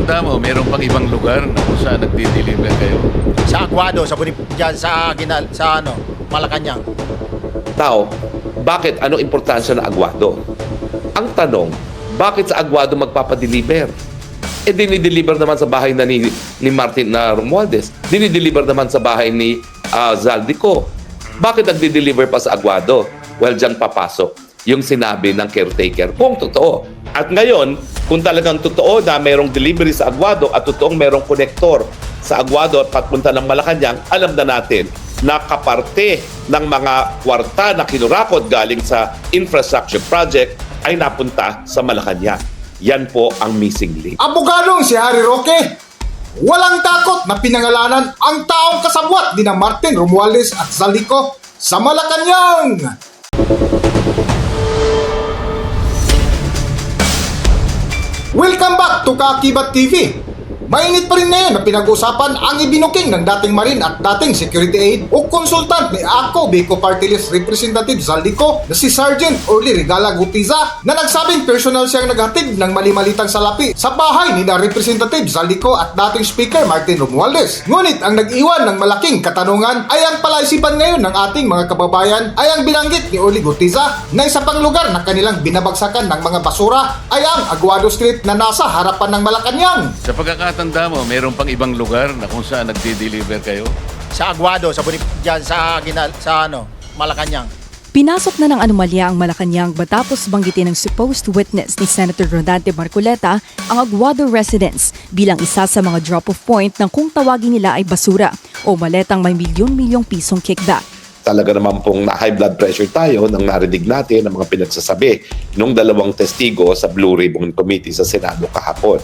pagkakatanda mo, meron pang ibang lugar na kung saan nagdi-deliver kayo? Sa Aguado, sa Bonif dyan, sa, Ginal, sa ano, Malacanang. Tao, bakit ano importansya ng Aguado? Ang tanong, bakit sa Aguado magpapadeliver? Eh, dinideliver naman sa bahay na ni, ni Martin na Romualdez. Dinideliver naman sa bahay ni ah, Zaldico. Bakit nagdi-deliver pa sa Aguado? Well, dyan papasok yung sinabi ng caretaker kung totoo. At ngayon, kung talagang totoo na merong delivery sa Aguado at totoong merong konektor sa Aguado at papunta ng Malacanang, alam na natin na kaparte ng mga kwarta na kinurakot galing sa infrastructure project ay napunta sa Malacanang. Yan po ang missing link. Abogadong si Harry Roque. Walang takot na pinangalanan ang taong kasabwat ni na Martin Romualdez at Zalico sa Malacanang. Welcome back to Kakibat TV. Mainit pa rin ngayon na pinag-usapan ang ibinuking ng dating Marine at dating Security Aide o konsultant ni Ako Biko Party List Representative Zaldico na si Sergeant Orly Regala Gutiza na nagsabing personal siyang naghatid ng mali-malitang salapi sa bahay ni na Representative Zaldico at dating Speaker Martin Romualdez. Ngunit ang nag-iwan ng malaking katanungan ay ang palaisipan ngayon ng ating mga kababayan ay ang binanggit ni Orly Gutiza na isa pang lugar na kanilang binabagsakan ng mga basura ay ang Aguado Street na nasa harapan ng Malacanang. Sa pagkakatanda mo, meron pang ibang lugar na kung saan nagdi-deliver kayo? Sa Aguado, sa Bonif dyan, sa, Ginal, sa ano, Malacanang. Pinasok na ng anomalya ang Malacanang matapos banggitin ng supposed witness ni Senator Rodante Marcoleta ang Aguado residence bilang isa sa mga drop-off point ng kung tawagin nila ay basura o maletang may milyon-milyong pisong kickback. talaga naman pong na high blood pressure tayo nang narinig natin ang mga pinagsasabi nung dalawang testigo sa Blue Ribbon Committee sa Senado kahapon.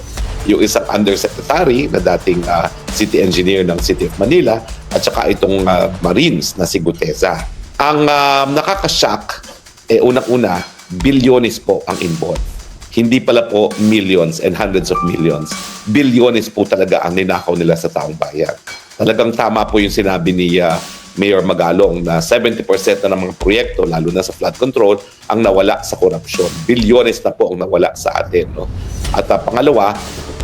Yung isang undersecretary na dating ah, city engineer ng City of Manila at saka itong ah, Marines na si Guteza. Ang ah, nakakashock, eh unang-una, bilyones po ang involved. Hindi pala po millions and hundreds of millions. Bilyones po talaga ang ninakaw nila sa taong bayan. Talagang tama po yung sinabi ni ah, Mayor Magalong na 70% na ng mga proyekto, lalo na sa flood control, ang nawala sa korupsyon. Bilyones na po ang nawala sa atin. No? At ah, pangalawa,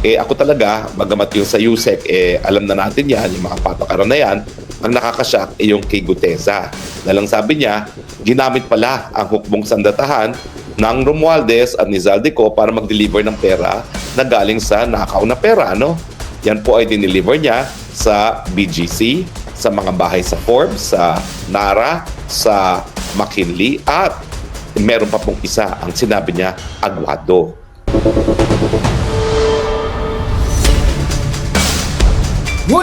eh, ako talaga, bagamat yung sa USEC, eh, alam na natin yan, yung mga patakaran na yan, ang nakakashock ay yung kay Guteza. Na lang sabi niya, ginamit pala ang hukbong sandatahan ng Romualdez at ni Zaldico para mag-deliver ng pera na galing sa nakaw na pera. No? Yan po ay dineliver niya sa BGC, sa mga bahay sa Forbes, sa Nara, sa McKinley at meron pa pong isa ang sinabi niya, Aguado.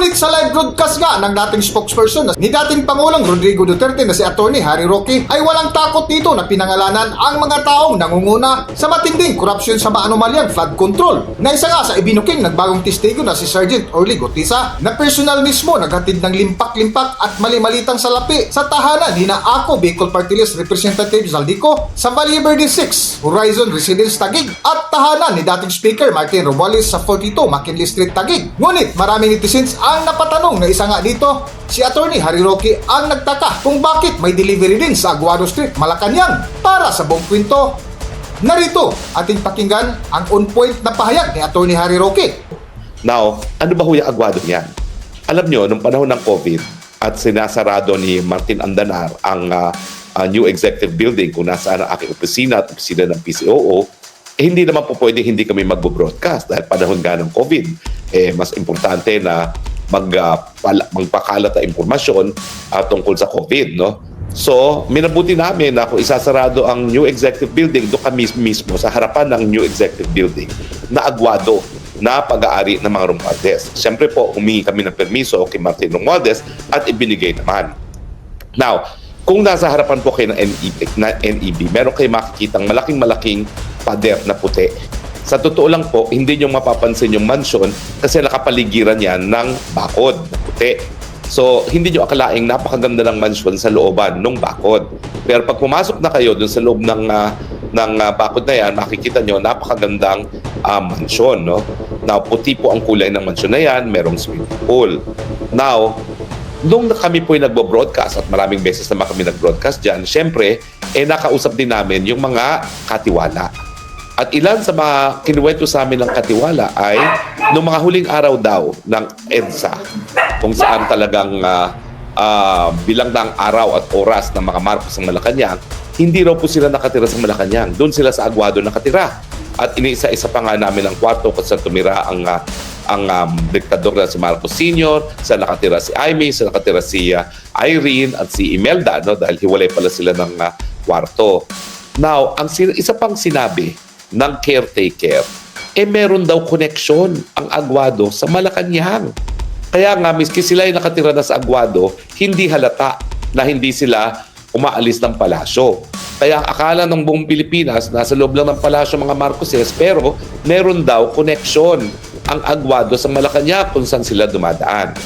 Ngunit sa live broadcast nga ng dating spokesperson na ni dating Pangulong Rodrigo Duterte na si Attorney Harry Roque ay walang takot dito na pinangalanan ang mga taong nangunguna sa matinding korupsyon sa maanomalyang flood control. Na isa nga sa ibinuking ng bagong testigo na si Sergeant Orly Gotisa na personal mismo naghatid ng limpak-limpak at mali-malitang salapi sa tahanan ni na Ako Bicol Party Representative Zaldico sa Verde 6, Horizon Residence Taguig at tahanan ni dating Speaker Martin Romualdez sa 42 McKinley Street Taguig. Ngunit maraming netizens ang napatanong na isa nga dito, si Attorney Harry Roque ang nagtaka kung bakit may delivery din sa Aguado Street, Malacanang para sa buong kwento. Narito ating pakinggan ang on-point na pahayag ni Attorney Harry Roque. Now, ano ba ho yung agwado niyan? Alam nyo, nung panahon ng COVID at sinasarado ni Martin Andanar ang ah, new executive building kung nasaan ang aking opisina at opisina ng PCOO, eh, hindi naman po pwede hindi kami magbo-broadcast dahil panahon nga ng COVID, eh, mas importante na mag, ah, pala- magpakalat na impormasyon ah, tungkol sa COVID. No? So, minabuti namin na kung isasarado ang new executive building, doon kami mismo sa harapan ng new executive building na agwado na pag-aari ng mga Romualdez. Siyempre po, humingi kami ng permiso kay Martin Romualdez at ibinigay naman. Now, kung nasa harapan po kayo ng NEB, na NEB meron kayo makikitang malaking-malaking pader na puti. Sa totoo lang po, hindi nyo mapapansin yung mansion kasi nakapaligiran yan ng bakod na puti. So, hindi nyo akalaing napakaganda ng mansion sa looban ng bakod. Pero pag pumasok na kayo dun sa loob ng, ah, ng ah, bakod na yan, makikita nyo napakagandang ah, mansion. No? Now, puti po ang kulay ng mansion na yan, merong swimming pool. Now, Nung kami po yung nagbo-broadcast at maraming beses naman kami nag-broadcast dyan, syempre, eh nakausap din namin yung mga katiwala. At ilan sa mga kinuwento sa amin ng katiwala ay Noong mga huling araw daw ng EDSA, kung saan talagang ah, ah, bilang ng araw at oras ng mga Marcos ng Malacanang, hindi raw po sila nakatira sa Malacanang. Doon sila sa Aguado nakatira. At iniisa-isa pa nga namin ang kwarto kung saan tumira ang ah, ang um, diktador na si Marcos Sr., sa nakatira si Aimee, sa nakatira si ah, Irene at si Imelda, no? dahil hiwalay pala sila ng ah, kwarto. Now, ang isa pang sinabi ng caretaker, eh meron daw connection ang Aguado sa Malacanang. Kaya nga, miski sila ay nakatira na sa Aguado, hindi halata na hindi sila umaalis ng palasyo. Kaya akala ng buong Pilipinas, nasa loob lang ng palasyo mga Marcoses, pero meron daw connection ang Aguado sa Malacanang kung saan sila dumadaan.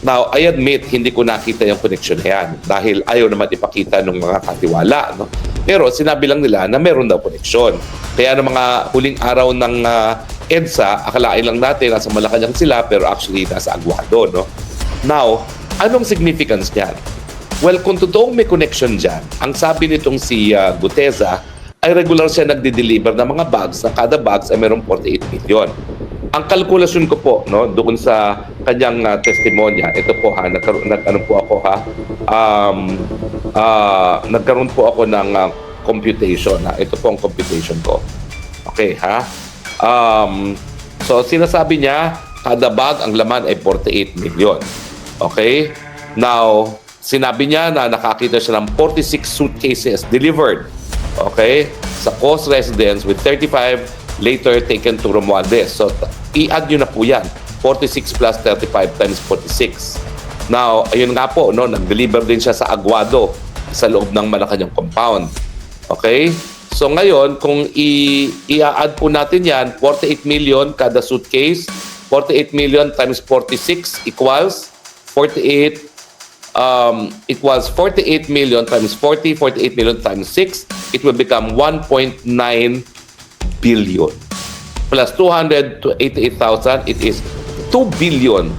Now, I admit, hindi ko nakita yung connection na yan dahil ayaw naman ipakita ng mga katiwala. No? Pero sinabi lang nila na meron daw connection. Kaya ng mga huling araw ng ah, EDSA, akalain lang natin nasa Malacanang sila pero actually nasa Aguado. No? Now, anong significance niyan? Well, kung totoong may connection dyan, ang sabi nitong si uh, Guteza ay regular siya nagde-deliver ng mga bags na kada bags ay merong 48 million. Ang kalkulasyon ko po no doon sa kanyang uh, testimonya, ito po ha, nagkaroon nag, ano po ako ha, um, ah, nagkaroon po ako ng uh, computation ha. Ito po ang computation ko. Okay ha. Um, so sinasabi niya, kada bag ang laman ay 48 million. Okay? Now, sinabi niya na nakakita siya ng 46 suitcases delivered. Okay? Sa Coast Residence with 35 later taken to Romualdez. So, i-add nyo na po yan. 46 plus 35 times 46. Now, ayun nga po, no, nag-deliver din siya sa Aguado sa loob ng Malacanang compound. Okay? So ngayon, kung i- i-add po natin yan, 48 million kada suitcase, 48 million times 46 equals 48 um, equals 48 million times 40, 48 million times 6, it will become 1.9 billion. Plus 288,000, it is 2 billion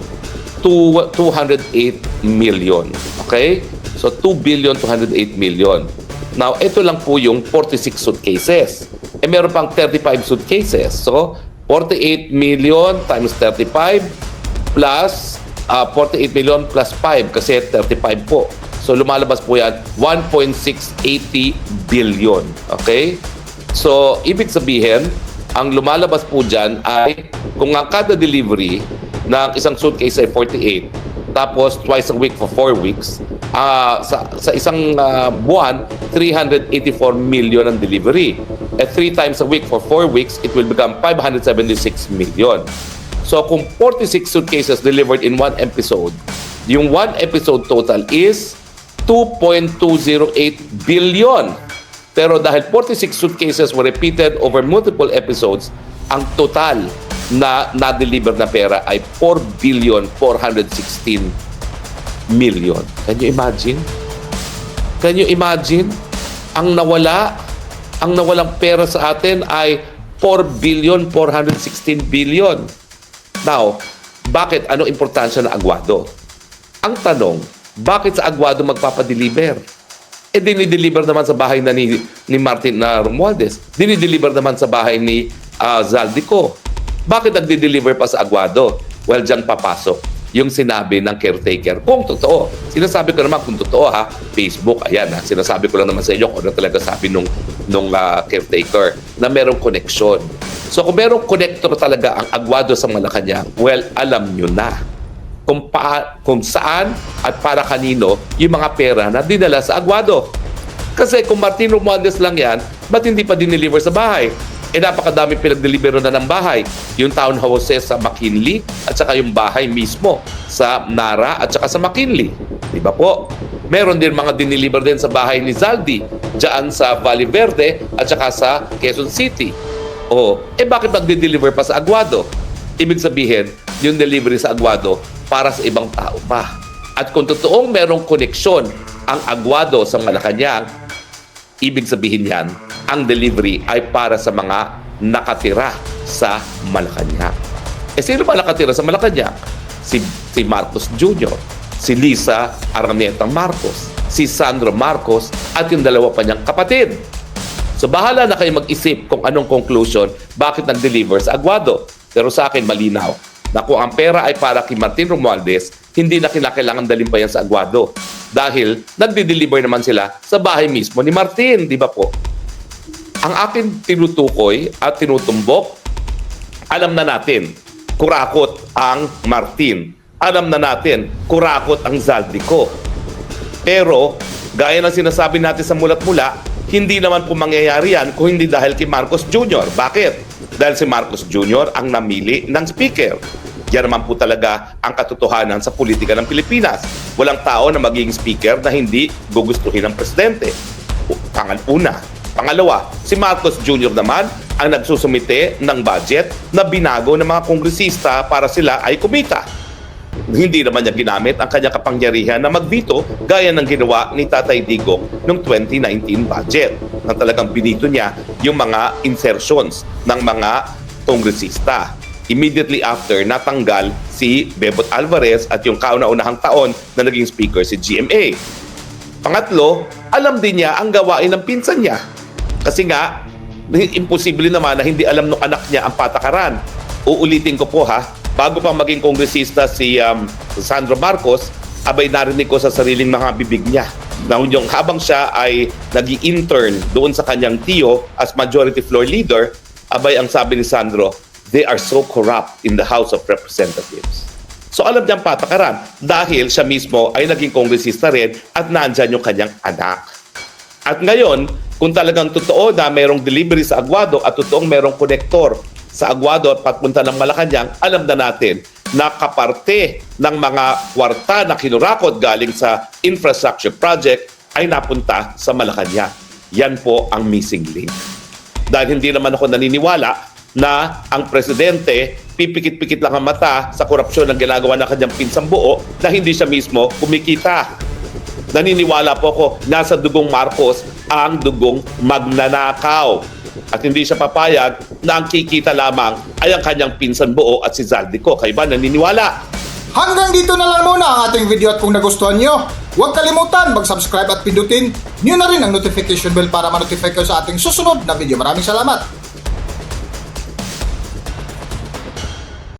to 208 million. Okay? So 2 billion 208 million. Now, ito lang po yung 46 suitcases. Eh, meron pang 35 suitcases. So, 48 million times 35 plus ah, 48 million plus 5 kasi 35 po. So lumalabas po yan 1.680 billion. Okay? So ibig sabihin, ang lumalabas po dyan ay kung ang kada delivery ng isang suitcase ay 48 tapos twice a week for 4 weeks, ah, sa, sa isang ah, buwan, 384 million ang delivery. At 3 times a week for 4 weeks, it will become 576 million. So kung 46 suitcases delivered in one episode, yung one episode total is 2.208 billion. Pero dahil 46 suitcases were repeated over multiple episodes, ang total na na-deliver na pera ay 4 billion 416 million. Can you imagine? Can you imagine? Ang nawala, ang nawalang pera sa atin ay 4 billion 416 billion. Now, bakit? Ano importansya ng Aguado? Ang tanong, bakit sa Aguado magpapadeliver? Eh, dinideliver naman sa bahay na ni, ni Martin na Romualdez. Dinideliver naman sa bahay ni ah, Zaldico. Bakit nagdi-deliver pa sa Aguado? Well, dyan papasok yung sinabi ng caretaker. Kung totoo. Sinasabi ko naman kung totoo ha. Facebook, ayan ha. Sinasabi ko lang naman sa inyo kung ano talaga sabi nung, nung ah, caretaker na merong connection. So kung merong connector talaga ang Aguado sa Malacanang, well, alam nyo na kung, pa, kung saan at para kanino yung mga pera na dinala sa Aguado. Kasi kung Martin Romualdez lang yan, ba't hindi pa dineliver sa bahay? Eh napakadami pinag-deliver na ng bahay. Yung townhouses sa McKinley at saka yung bahay mismo sa Nara at saka sa McKinley. Di ba po? Meron din mga dineliver din sa bahay ni Zaldi dyan sa Valley Verde at saka sa Quezon City. Oh, eh bakit magde-deliver pa sa Aguado? Ibig sabihin, yung delivery sa Aguado para sa ibang tao pa. At kung totoong merong koneksyon ang Aguado sa Malacanang, ibig sabihin yan, ang delivery ay para sa mga nakatira sa Malacanang. Eh sino ba nakatira sa Malacanang? Si, si Marcos Jr., si Lisa Araneta Marcos, si Sandro Marcos, at yung dalawa pa niyang kapatid. So bahala na kayo mag-isip kung anong conclusion bakit nag-deliver sa Aguado. Pero sa akin malinaw, na kung ang pera ay para kay Martin Romualdez, hindi na kinakailangan dalhin pa yan sa Aguado. Dahil nagdi-deliver naman sila sa bahay mismo ni Martin, di ba po? Ang akin tinutukoy at tinutumbok, alam na natin, kurakot ang Martin. Alam na natin, kurakot ang Zaldico. Pero, gaya ng sinasabi natin sa mulat-mula, hindi naman po mangyayari yan kung hindi dahil kay Marcos Jr. Bakit? Dahil si Marcos Jr. ang namili ng speaker. Yan naman po talaga ang katotohanan sa politika ng Pilipinas. Walang tao na magiging speaker na hindi gugustuhin ng presidente. Pangaluna. Pangalawa, si Marcos Jr. naman ang nagsusumite ng budget na binago ng mga kongresista para sila ay kumita hindi naman niya ginamit ang kanyang kapangyarihan na magveto gaya ng ginawa ni Tatay Digong noong 2019 budget na talagang binito niya yung mga insertions ng mga kongresista. Immediately after, natanggal si Bebot Alvarez at yung kauna-unahang taon na naging speaker si GMA. Pangatlo, alam din niya ang gawain ng pinsan niya. Kasi nga, imposible naman na hindi alam ng anak niya ang patakaran. Uulitin ko po ha, bago pa maging kongresista si um, Sandro Marcos, abay narinig ko sa sariling mga bibig niya. Na yung habang siya ay nag intern doon sa kanyang tiyo as majority floor leader, abay ang sabi ni Sandro, they are so corrupt in the House of Representatives. So alam niyang patakaran dahil siya mismo ay naging kongresista rin at nandyan yung kanyang anak. At ngayon, kung talagang totoo na merong delivery sa Aguado at totoong merong konektor sa Aguado at papunta ng Malacanang, alam na natin na kaparte ng mga kwarta na kinurakot galing sa infrastructure project ay napunta sa Malacanang. Yan po ang missing link. Dahil hindi naman ako naniniwala na ang presidente pipikit-pikit lang ang mata sa korupsyon ng ginagawa ng kanyang pinsang buo na hindi siya mismo kumikita. Naniniwala po ako nasa dugong Marcos ang dugong magnanakaw. At hindi siya papayag na ang kikita lamang ay ang kanyang pinsan buo at si Zaldico. Kayo ba naniniwala? Hanggang dito na lang muna ang ating video at kung nagustuhan nyo, huwag kalimutan mag-subscribe at pindutin nyo na rin ang notification bell para ma-notify kayo sa ating susunod na video. Maraming salamat!